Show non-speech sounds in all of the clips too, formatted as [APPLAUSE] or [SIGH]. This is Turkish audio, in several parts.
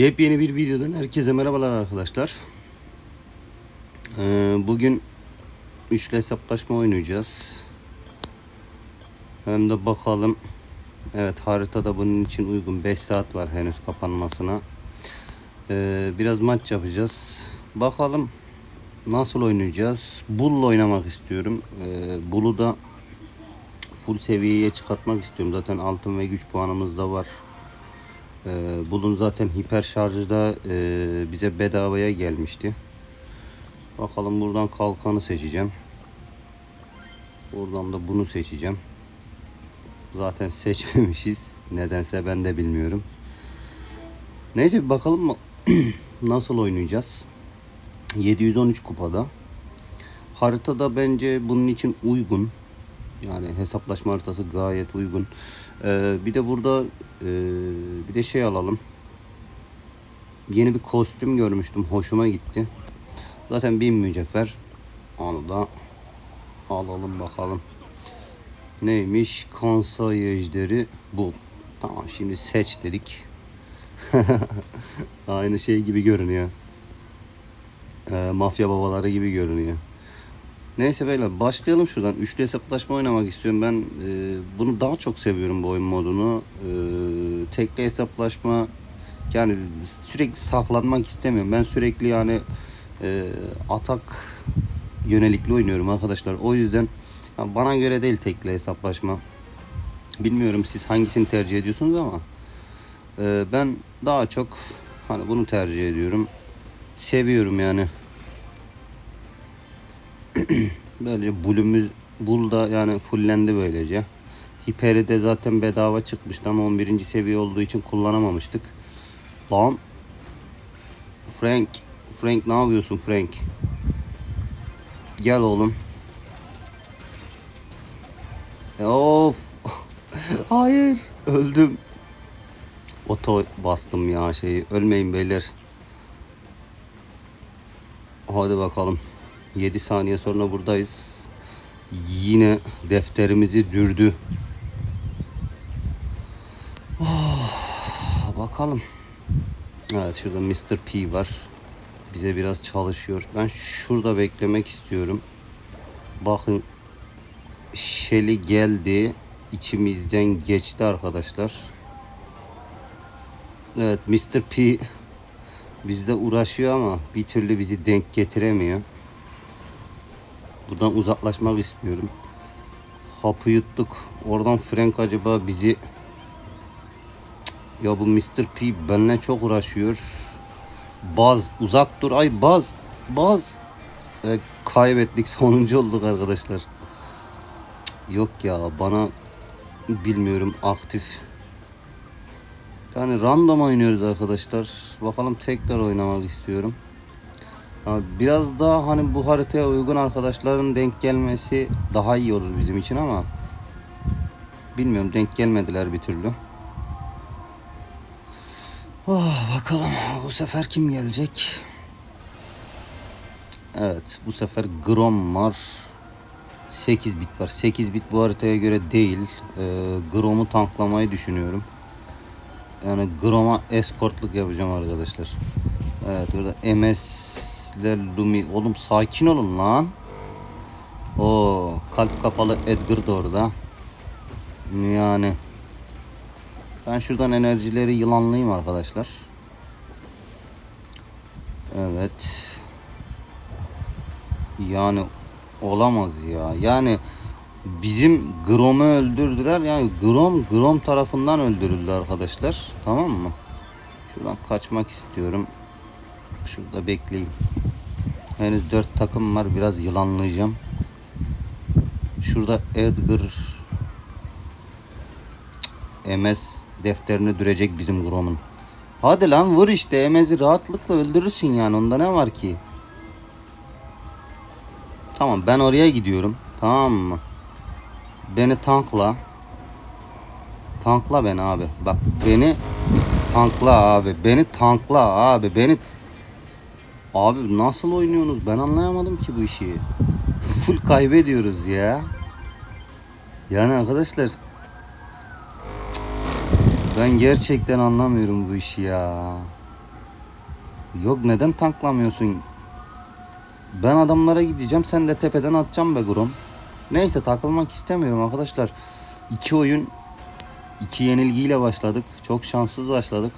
Yepyeni bir videodan herkese merhabalar arkadaşlar. Ee, bugün üçlü hesaplaşma oynayacağız. Hem de bakalım. Evet haritada bunun için uygun 5 saat var henüz kapanmasına. Ee, biraz maç yapacağız. Bakalım nasıl oynayacağız. Bull'la oynamak istiyorum. Ee, Bull'u da full seviyeye çıkartmak istiyorum. Zaten altın ve güç puanımız da var. Ee, bunun zaten hiper şarjı da e, bize bedavaya gelmişti. Bakalım buradan kalkanı seçeceğim. Buradan da bunu seçeceğim. Zaten [LAUGHS] seçmemişiz. Nedense ben de bilmiyorum. Neyse bakalım [CLEARS THROAT] nasıl oynayacağız. 713 kupada. Haritada bence bunun için uygun. Yani hesaplaşma haritası gayet uygun. Ee, bir de burada e, bir de şey alalım. Yeni bir kostüm görmüştüm. Hoşuma gitti. Zaten bin mücevher. Onu da alalım bakalım. Neymiş? Kansai ejderi bu. Tamam şimdi seç dedik. [LAUGHS] Aynı şey gibi görünüyor. Ee, mafya babaları gibi görünüyor. Neyse beyler başlayalım şuradan. Üçlü hesaplaşma oynamak istiyorum. Ben e, bunu daha çok seviyorum bu oyun modunu. E, tekli hesaplaşma yani sürekli saklanmak istemiyorum. Ben sürekli yani e, atak yönelikli oynuyorum arkadaşlar. O yüzden ya bana göre değil tekli hesaplaşma. Bilmiyorum siz hangisini tercih ediyorsunuz ama e, ben daha çok hani bunu tercih ediyorum. Seviyorum yani. [CLEARS THROAT] Böylece bulümüz bul da yani fullendi böylece. Hiperi de zaten bedava çıkmıştı ama 11. seviye olduğu için kullanamamıştık. Lan Frank Frank ne yapıyorsun Frank? Gel oğlum. E, Of. [LAUGHS] Hayır. Öldüm. Oto bastım ya şeyi. Ölmeyin beyler. Hadi bakalım. 7 saniye sonra buradayız. Yine defterimizi dürdü. Oh, bakalım. Evet şurada Mr. P var. Bize biraz çalışıyor. Ben şurada beklemek istiyorum. Bakın Shelly geldi. İçimizden geçti arkadaşlar. Evet Mr. P bizde uğraşıyor ama bir türlü bizi denk getiremiyor. Buradan uzaklaşmak istiyorum. Hapı yuttuk. Oradan Frank acaba bizi... Ya bu Mr. P benimle çok uğraşıyor. Baz uzak dur. Ay baz. Baz. E, kaybettik. [LAUGHS] Sonuncu olduk arkadaşlar. Yok ya bana bilmiyorum aktif. Yani random oynuyoruz arkadaşlar. Bakalım tekrar oynamak istiyorum. Biraz daha hani bu haritaya uygun arkadaşların denk gelmesi daha iyi olur bizim için ama bilmiyorum denk gelmediler bir türlü. Oh, bakalım bu sefer kim gelecek? Evet bu sefer Grom var. 8 bit var. 8 bit bu haritaya göre değil. Ee, Grom'u tanklamayı düşünüyorum. Yani Grom'a eskortluk yapacağım arkadaşlar. Evet burada MS'ler Lumi. Oğlum sakin olun lan. O kalp kafalı Edgar da orada. Yani ben şuradan enerjileri yılanlayayım arkadaşlar. Evet. Yani olamaz ya. Yani bizim Grom'u öldürdüler. Yani Grom Grom tarafından öldürüldü arkadaşlar. Tamam mı? Şuradan kaçmak istiyorum. Şurada bekleyeyim. Henüz dört takım var. Biraz yılanlayacağım. Şurada Edgar MS defterini dürecek bizim Grom'un. Hadi lan vur işte. MS'i rahatlıkla öldürürsün yani. Onda ne var ki? Tamam ben oraya gidiyorum. Tamam mı? Beni tankla. Tankla beni abi. Bak beni tankla abi. Beni tankla abi. Beni Abi nasıl oynuyorsunuz? Ben anlayamadım ki bu işi. [LAUGHS] Full kaybediyoruz ya. Yani arkadaşlar ben gerçekten anlamıyorum bu işi ya. Yok neden tanklamıyorsun? Ben adamlara gideceğim sen de tepeden atacağım be Grom. Neyse takılmak istemiyorum arkadaşlar. İki oyun iki yenilgiyle başladık. Çok şanssız başladık.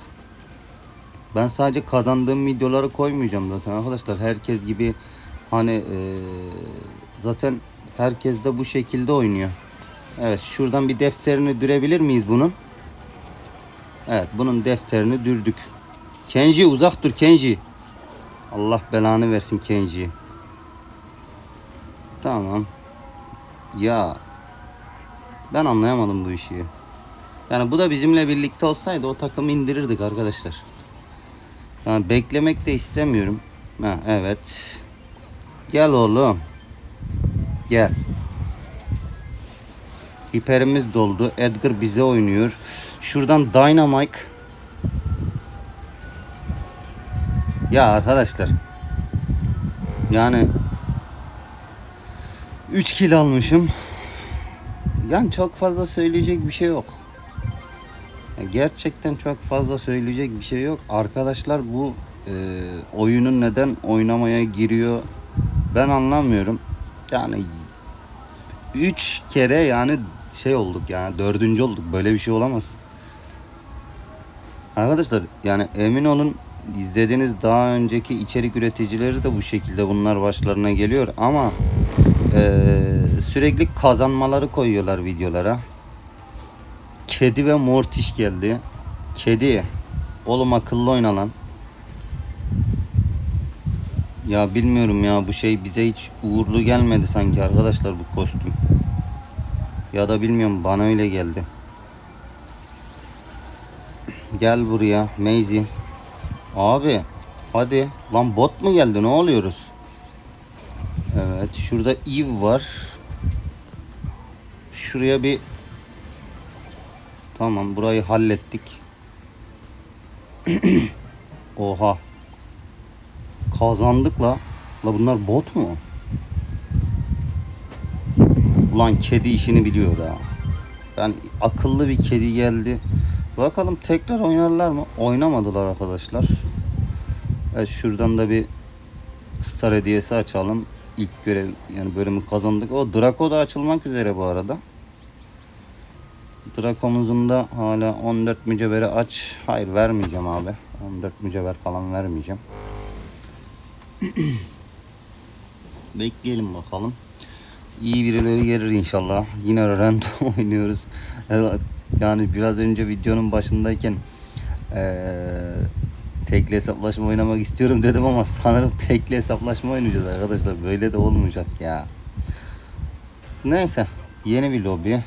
Ben sadece kazandığım videoları koymayacağım zaten arkadaşlar. Herkes gibi hani eee, zaten herkes de bu şekilde oynuyor. Evet şuradan bir defterini dürebilir miyiz bunun? Evet bunun defterini dürdük. Kenji uzak dur Kenji. Allah belanı versin Kenji. Tamam. Ya ben anlayamadım bu işi. Yani bu da bizimle birlikte olsaydı o takımı indirirdik arkadaşlar. Yani beklemek de istemiyorum. Ha, evet. Gel oğlum. Gel. Hiperimiz doldu. Edgar bize oynuyor. Şuradan Dynamite. Ya arkadaşlar. Yani 3 kill almışım. Yani çok fazla söyleyecek bir şey yok. Gerçekten çok fazla söyleyecek bir şey yok. Arkadaşlar bu e, oyunu neden oynamaya giriyor ben anlamıyorum. Yani 3 kere yani şey olduk yani dördüncü olduk. Böyle bir şey olamaz. Arkadaşlar yani emin olun izlediğiniz daha önceki içerik üreticileri de bu şekilde bunlar başlarına geliyor ama eee, sürekli kazanmaları koyuyorlar videolara. Kedi ve Mortiş geldi. Kedi. Oğlum akıllı oyna lan. Ya bilmiyorum ya bu şey bize hiç uğurlu gelmedi sanki arkadaşlar bu kostüm. Ya da bilmiyorum bana öyle geldi. Gel buraya Maisie. Abi hadi lan bot mu geldi ne oluyoruz? Evet şurada Eve var. Şuraya bir Tamam burayı hallettik. [CLEARS THROAT] Oha. Kazandık la. La bunlar bot mu? Ulan kedi işini biliyor ha. Yani akıllı bir kedi geldi. Bakalım tekrar oynarlar mı? Oynamadılar arkadaşlar. Evet şuradan da bir star hediyesi açalım. İlk görev yani bölümü kazandık. O Draco da açılmak üzere bu arada. Draco'muzun da hala 14 mücevheri aç. Hayır vermeyeceğim abi. 14 mücevher falan vermeyeceğim. [CLEARS THROAT] Bekleyelim bakalım. İyi birileri gelir inşallah. Yine random [LAUGHS] oynuyoruz. Yani biraz önce videonun başındayken eee tekli hesaplaşma oynamak istiyorum dedim ama sanırım tekli hesaplaşma oynayacağız arkadaşlar. Böyle de olmayacak ya. Neyse. Yeni bir lobi.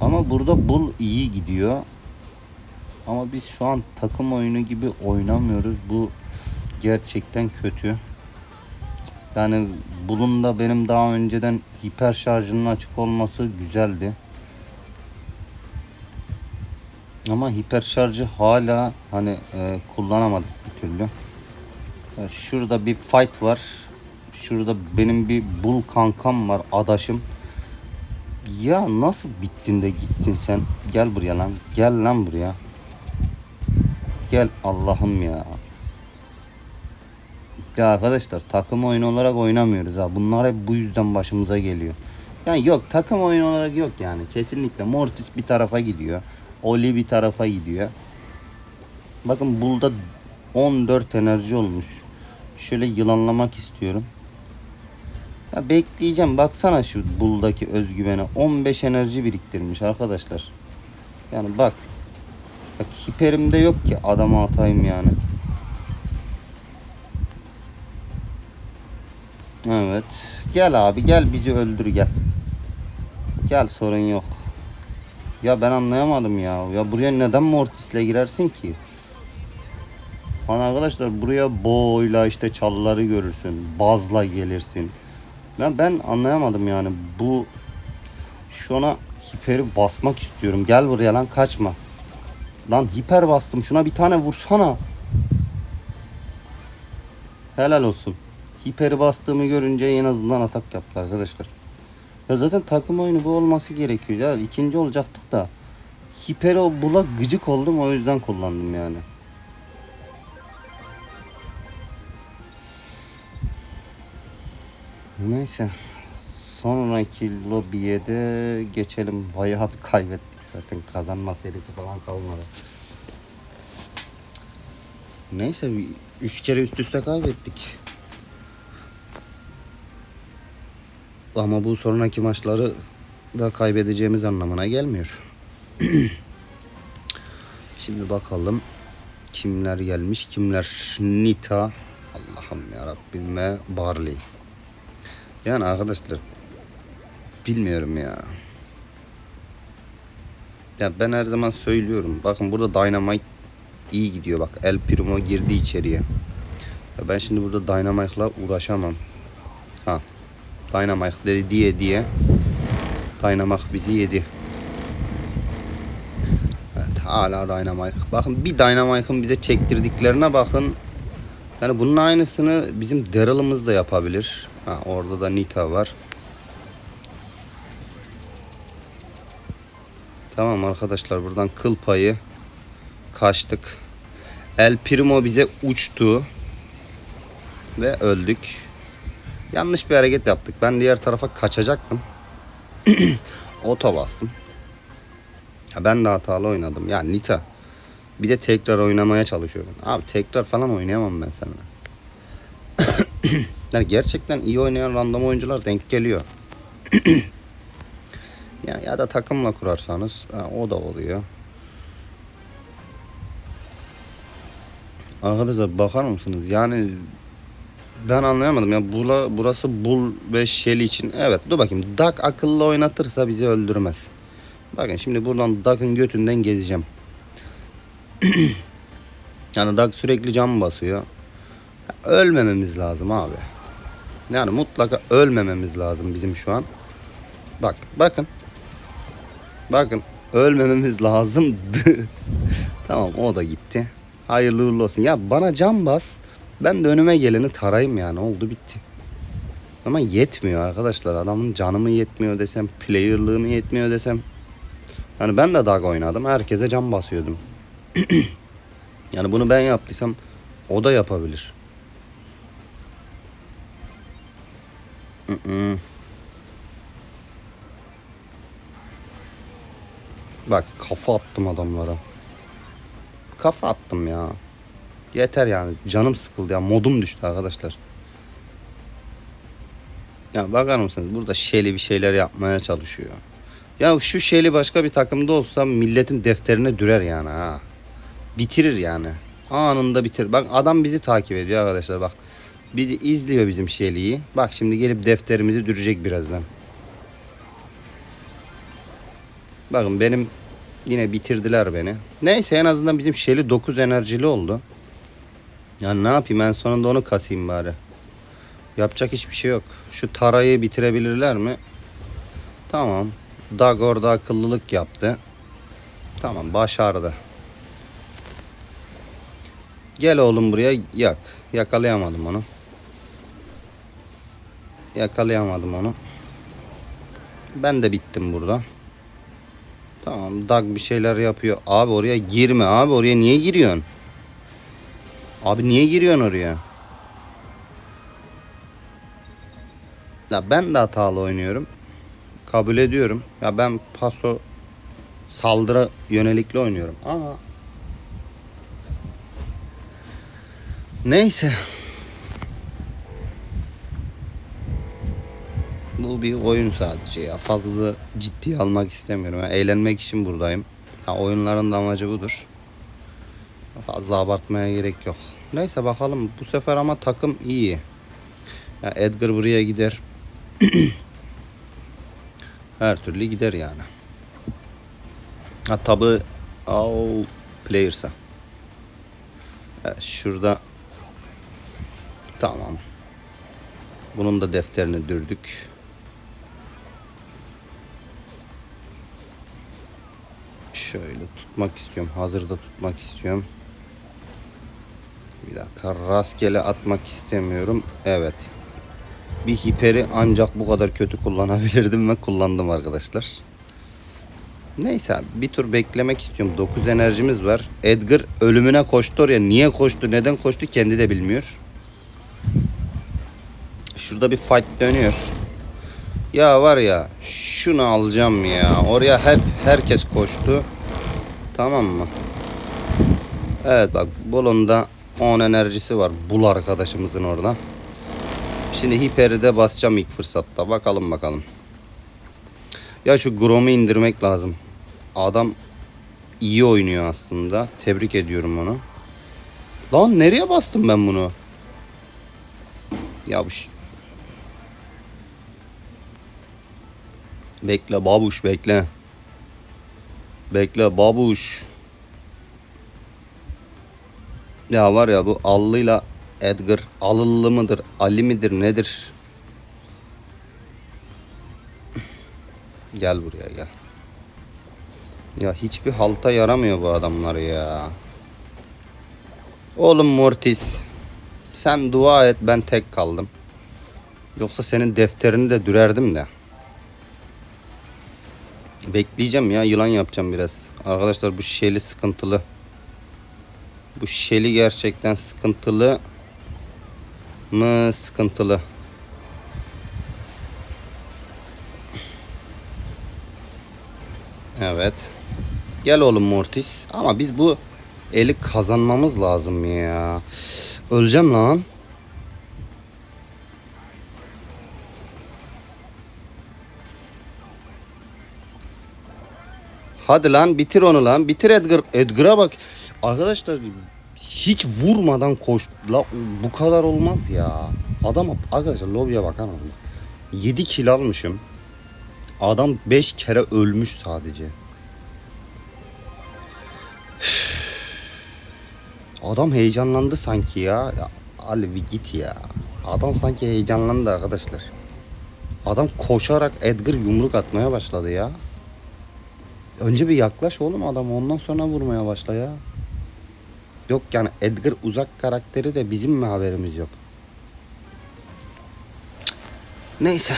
Ama burada bul iyi gidiyor. Ama biz şu an takım oyunu gibi oynamıyoruz. Bu gerçekten kötü. Yani bulun da benim daha önceden hiper şarjının açık olması güzeldi. Ama hiper şarjı hala hani e, kullanamadık bir türlü. E, şurada bir fight var. Şurada benim bir bul kankam var, adaşım. Ya nasıl bittin de gittin sen? Gel buraya lan. Gel lan buraya. Gel Allah'ım ya. Ya arkadaşlar takım oyunu olarak oynamıyoruz ha. Bunlar hep bu yüzden başımıza geliyor. Yani yok takım oyunu olarak yok yani. Kesinlikle Mortis bir tarafa gidiyor. Oli bir tarafa gidiyor. Bakın burada 14 enerji olmuş. Şöyle yılanlamak istiyorum. Ya bekleyeceğim. Baksana şu buldaki özgüvene. 15 enerji biriktirmiş arkadaşlar. Yani bak. Bak hiperimde yok ki adama atayım yani. Evet. Gel abi gel bizi öldür gel. Gel sorun yok. Ya ben anlayamadım ya. Ya buraya neden Mortis'le girersin ki? Hani arkadaşlar buraya boğuyla işte çalıları görürsün. Bazla gelirsin. Ben ben anlayamadım yani. Bu şuna hiperi basmak istiyorum. Gel buraya lan kaçma. Lan hiper bastım. Şuna bir tane vursana. Helal olsun. Hiperi bastığımı görünce en azından atak yaptı arkadaşlar. Ya zaten takım oyunu bu olması gerekiyor. Ya ikinci olacaktık da. Hiperi o bula gıcık oldum o yüzden kullandım yani. Neyse. Sonraki lobiye de geçelim. Bayağı bir kaybettik zaten. Kazanma serisi falan kalmadı. Neyse bir üç kere üst üste kaybettik. Ama bu sonraki maçları da kaybedeceğimiz anlamına gelmiyor. [CLEARS THROAT] Şimdi bakalım kimler gelmiş kimler Nita Allah'ım ya Rabbim ve Barley. Yani arkadaşlar bilmiyorum ya. Ya ben her zaman söylüyorum. Bakın burada Dynamite iyi gidiyor bak. El Primo girdi içeriye. Ya ben şimdi burada Dynamite'la uğraşamam. Ha. Dynamite dedi diye diye Dynamite bizi yedi. Evet hala Dynamite. Bakın bir Dynamite'ın bize çektirdiklerine bakın. Yani bunun aynısını bizim Daryl'ımız da yapabilir. Ha, orada da Nita var. Tamam arkadaşlar buradan kıl payı kaçtık. El Primo bize uçtu. Ve öldük. Yanlış bir hareket yaptık. Ben diğer tarafa kaçacaktım. [CLEARS THROAT] Oto bastım. Ya ben de hatalı oynadım. Ya Nita. Bir de tekrar oynamaya çalışıyorum. Abi tekrar falan oynayamam ben seninle. [COUGHS] yani gerçekten iyi oynayan random oyuncular denk geliyor. [COUGHS] yani ya da takımla kurarsanız o da oluyor. Arkadaşlar bakar mısınız? Yani ben anlayamadım ya. Bula, burası Bull ve Shelly için. Evet dur bakayım. Duck akıllı oynatırsa bizi öldürmez. Bakın şimdi buradan Duck'ın götünden gezeceğim. [CLEARS THROAT] yani Duck sürekli cam basıyor. Ölmememiz lazım abi. Yani mutlaka ölmememiz lazım bizim şu an. Bak bakın. Bakın ölmememiz lazımdı. [LAUGHS] tamam o da gitti. Hayırlı uğurlu olsun. Ya bana cam bas. Ben de önüme geleni tarayayım yani. Oldu bitti. Ama yetmiyor arkadaşlar. Adamın canı mı yetmiyor desem, player'lığı mı yetmiyor desem. Yani ben de dag oynadım. Herkese cam basıyordum. [CLEARS THROAT] yani bunu ben yaptıysam o da yapabilir. [CLEARS THROAT] Bak kafa attım adamlara. Kafa attım ya. Yeter yani. Canım sıkıldı ya. Modum düştü arkadaşlar. Ya bakar mısınız? Burada Şeli bir şeyler yapmaya çalışıyor. Ya şu Şeli başka bir takımda olsa milletin defterine dürer yani ha. Bitirir yani. Anında bitirir. Bak adam bizi takip ediyor arkadaşlar bak. Bizi izliyor bizim Şeli'yi. Bak şimdi gelip defterimizi dürecek birazdan. Bakın benim yine bitirdiler beni. Neyse en azından bizim Şeli 9 enerjili oldu. Yani ne yapayım en sonunda onu kasayım bari. Yapacak hiçbir şey yok. Şu tarayı bitirebilirler mi? Tamam. Dag orada akıllılık yaptı. Tamam başardı. Gel oğlum buraya yak. Yakalayamadım onu. Yakalayamadım onu. Ben de bittim burada. Tamam Dag bir şeyler yapıyor. Abi oraya girme abi oraya niye giriyorsun? Abi niye giriyorsun oraya? Ya ben de hatalı oynuyorum. Kabul ediyorum. Ya ben paso saldırı yönelikli oynuyorum ama neyse bu bir oyun sadece ya fazla da ciddiye almak istemiyorum. Yani eğlenmek için buradayım. Ha, oyunların da amacı budur. Fazla abartmaya gerek yok. Neyse bakalım bu sefer ama takım iyi. Ya Edgar buraya gider. [CLEARS THROAT] Her türlü gider yani. Ha tabi all players'a. Evet, şurada tamam. Bunun da defterini dürdük. Şöyle tutmak istiyorum. Hazırda tutmak istiyorum. Bir dakika rastgele atmak istemiyorum. Evet. Bir hiperi ancak bu kadar kötü kullanabilirdim ve kullandım arkadaşlar. Neyse bir tur beklemek istiyorum. 9 enerjimiz var. Edgar ölümüne koştu oraya. Niye koştu, neden koştu kendi de bilmiyor. Şurada bir fight dönüyor. Ya var ya şunu alacağım ya. Oraya hep herkes koştu. Tamam mı? Evet bak Bulon'da 10 enerjisi var. Bul arkadaşımızın orada. Şimdi hiperi de basacağım ilk fırsatta. Bakalım bakalım. Ya şu Grom'u indirmek lazım. Adam iyi oynuyor aslında. Tebrik ediyorum onu. Lan nereye bastım ben bunu? Ya bu Bekle babuş bekle. Bekle babuş. Ya var ya bu Allı'yla Edgar Alıllı mıdır? Ali midir? Nedir? [CLEARS THROAT] Gel buraya gel. Ya hiçbir halta yaramıyor bu adamlar ya. Oğlum Mortis. Sen dua et ben tek kaldım. Yoksa senin defterini de dürerdim de. Bekleyeceğim ya yılan yapacağım biraz. Arkadaşlar bu şeli sıkıntılı. Bu şeli gerçekten sıkıntılı mı sıkıntılı. Evet. Gel oğlum Mortis. Ama biz bu eli kazanmamız lazım ya. Öleceğim lan. Hadi lan bitir onu lan. Bitir Edgar. Edgar'a bak. Arkadaşlar hiç vurmadan koştu. La, bu kadar olmaz ya. Adam arkadaşlar lobiye bakar mısın? 7 kill almışım. Adam 5 kere ölmüş sadece. [SIGHS] Adam heyecanlandı sanki ya. ya Ali bir git ya. Adam sanki heyecanlandı arkadaşlar. Adam koşarak Edgar yumruk atmaya başladı ya. Önce bir yaklaş oğlum adam ondan sonra vurmaya başla ya. Yok yani Edgar uzak karakteri de bizim mi haberimiz yok? Neyse.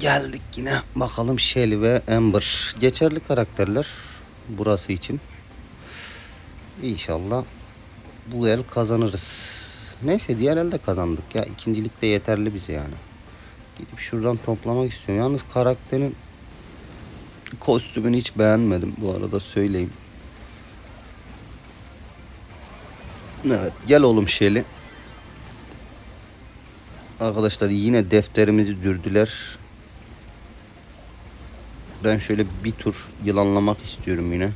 Geldik yine bakalım Shelly ve Amber. Geçerli karakterler burası için. İnşallah bu el kazanırız. Neyse diğer elde kazandık ya. İkincilik de yeterli bize yani. Gidip şuradan toplamak istiyorum. Yalnız karakterin kostümünü hiç beğenmedim bu arada söyleyeyim. Evet gel oğlum Şeli. Arkadaşlar yine defterimizi dürdüler. Ben şöyle bir tur yılanlamak istiyorum yine.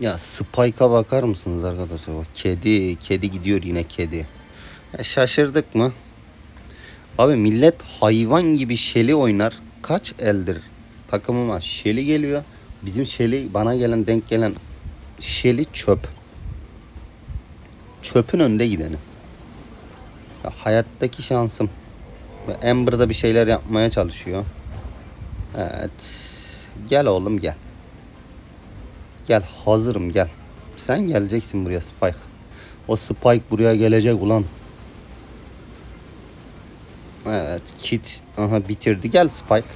Ya Spike'a bakar mısınız arkadaşlar? Bak, kedi, kedi gidiyor yine kedi. Ya şaşırdık mı? Abi millet hayvan gibi şeli oynar. Kaç eldir takımıma şeli geliyor. Bizim şeli bana gelen denk gelen şeli çöp. Çöpün önde gideni. Ya hayattaki şansım. Amber'da bir şeyler yapmaya çalışıyor. Evet. Gel oğlum gel. Gel hazırım gel. Sen geleceksin buraya Spike. O Spike buraya gelecek ulan. Evet Kit aha bitirdi. Gel Spike.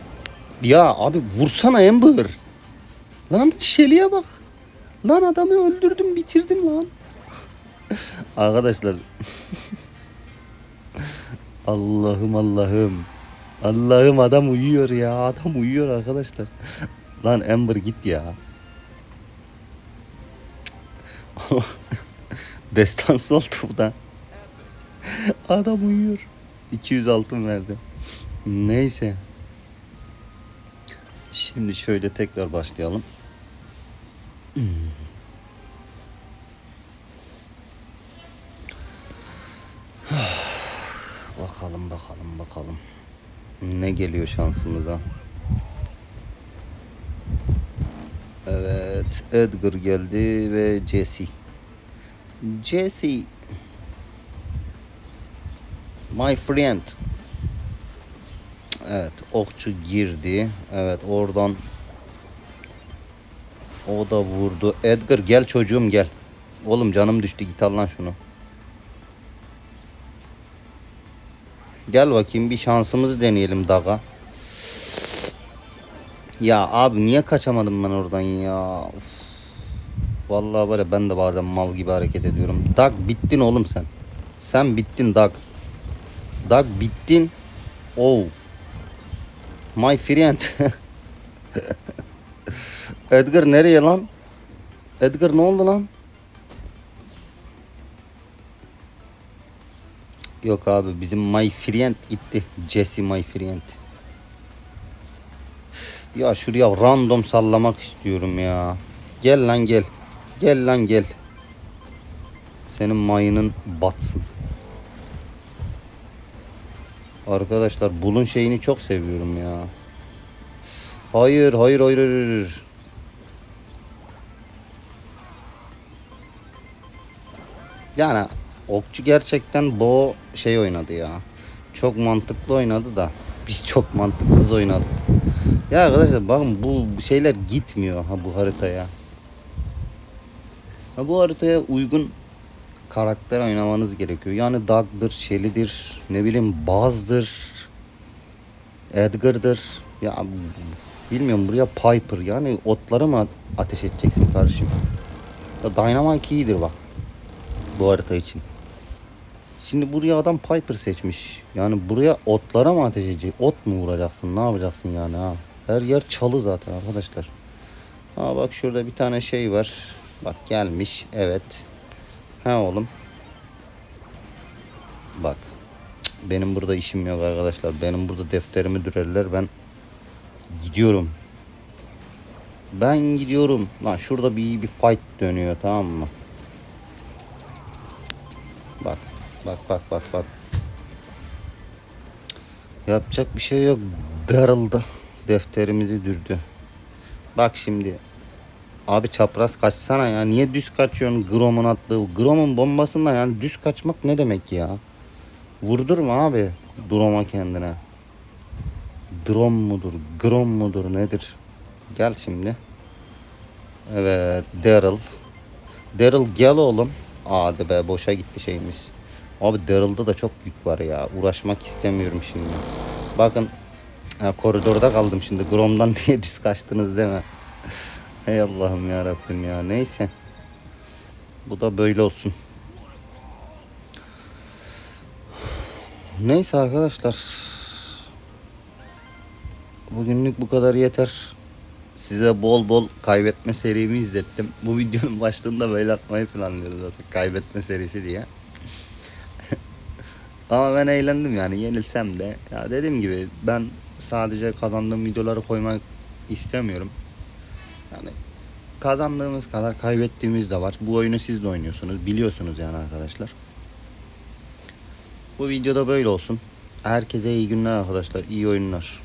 Ya abi vursana Amber. Lan Shelly'e bak. Lan adamı öldürdüm bitirdim lan. [LAUGHS] Arkadaşlar. [LAUGHS] Allah'ım Allah'ım. Allah'ım adam uyuyor ya. Adam uyuyor arkadaşlar. Lan Amber git ya. [LAUGHS] Destansı oldu bu da. Adam uyuyor. 200 altın verdi. Neyse. Şimdi şöyle tekrar başlayalım. [SIGHS] Bakalım bakalım bakalım. Ne geliyor şansımıza? Evet, Edgar geldi ve Jesse. Jesse. My friend. Evet, okçu girdi. Evet, oradan o da vurdu. Edgar gel çocuğum gel. Oğlum canım düştü git al lan şunu. Gel bakayım bir şansımızı deneyelim daga. Ya abi niye kaçamadım ben oradan ya? Uf. Vallahi böyle ben de bazen mal gibi hareket ediyorum. Dag bittin oğlum sen. Sen bittin Doug. Doug bittin. Oh. My friend. [LAUGHS] Edgar nereye lan? Edgar ne oldu lan? Yok abi bizim my friend gitti. Jesse my friend. Ya şuraya random sallamak istiyorum ya. Gel lan gel. Gel lan gel. Senin mayının batsın. Arkadaşlar bulun şeyini çok seviyorum ya. Hayır hayır hayır hayır. Yani okçu gerçekten bu şey oynadı ya. Çok mantıklı oynadı da biz çok mantıksız oynadık. Ya arkadaşlar bakın bu şeyler gitmiyor ha bu haritaya. Ha bu haritaya uygun karakter oynamanız gerekiyor. Yani Doug'dır, Shelly'dir, ne bileyim Buzz'dır, Edgar'dır. Ya bilmiyorum buraya Piper yani otlara mı ateş edeceksin kardeşim? Ya Dynamite iyidir bak bu harita için. Şimdi buraya adam Piper seçmiş. Yani buraya otlara mı ateş edecek? Ot mu vuracaksın? Ne yapacaksın yani ha? Her yer çalı zaten arkadaşlar. Ha bak şurada bir tane şey var. Bak gelmiş. Evet. Ha oğlum. Bak. Benim burada işim yok arkadaşlar. Benim burada defterimi dürerler. Ben gidiyorum. Ben gidiyorum. Lan şurada bir bir fight dönüyor tamam mı? Bak. Bak bak bak bak. Yapacak bir şey yok. Darıldı. Defterimizi dürdü. Bak şimdi. Abi çapraz kaçsana ya. Niye düz kaçıyorsun Grom'un attığı? Grom'un bombasından yani düz kaçmak ne demek ya? Vurdurma abi Grom'a kendine. Drom mudur? Grom mudur? Nedir? Gel şimdi. Evet Daryl. Daryl gel oğlum. Hadi be boşa gitti şeyimiz. Abi Daryl'da da çok yük var ya. Uğraşmak istemiyorum şimdi. Bakın ha, koridorda kaldım şimdi. Grom'dan [LAUGHS] diye düz kaçtınız değil mi? Hey Allah'ım ya Rabbim ya. Neyse. Bu da böyle olsun. Neyse arkadaşlar. Bugünlük bu kadar yeter. Size bol bol kaybetme serimi izlettim. Bu videonun başlığında böyle atmayı planlıyoruz zaten. Kaybetme serisi diye. [LAUGHS] Ama ben eğlendim yani yenilsem de. Ya dediğim gibi ben sadece kazandığım videoları koymak istemiyorum. Yani kazandığımız kadar kaybettiğimiz de var. Bu oyunu siz de oynuyorsunuz. Biliyorsunuz yani arkadaşlar. Bu videoda böyle olsun. Herkese iyi günler arkadaşlar. İyi oyunlar.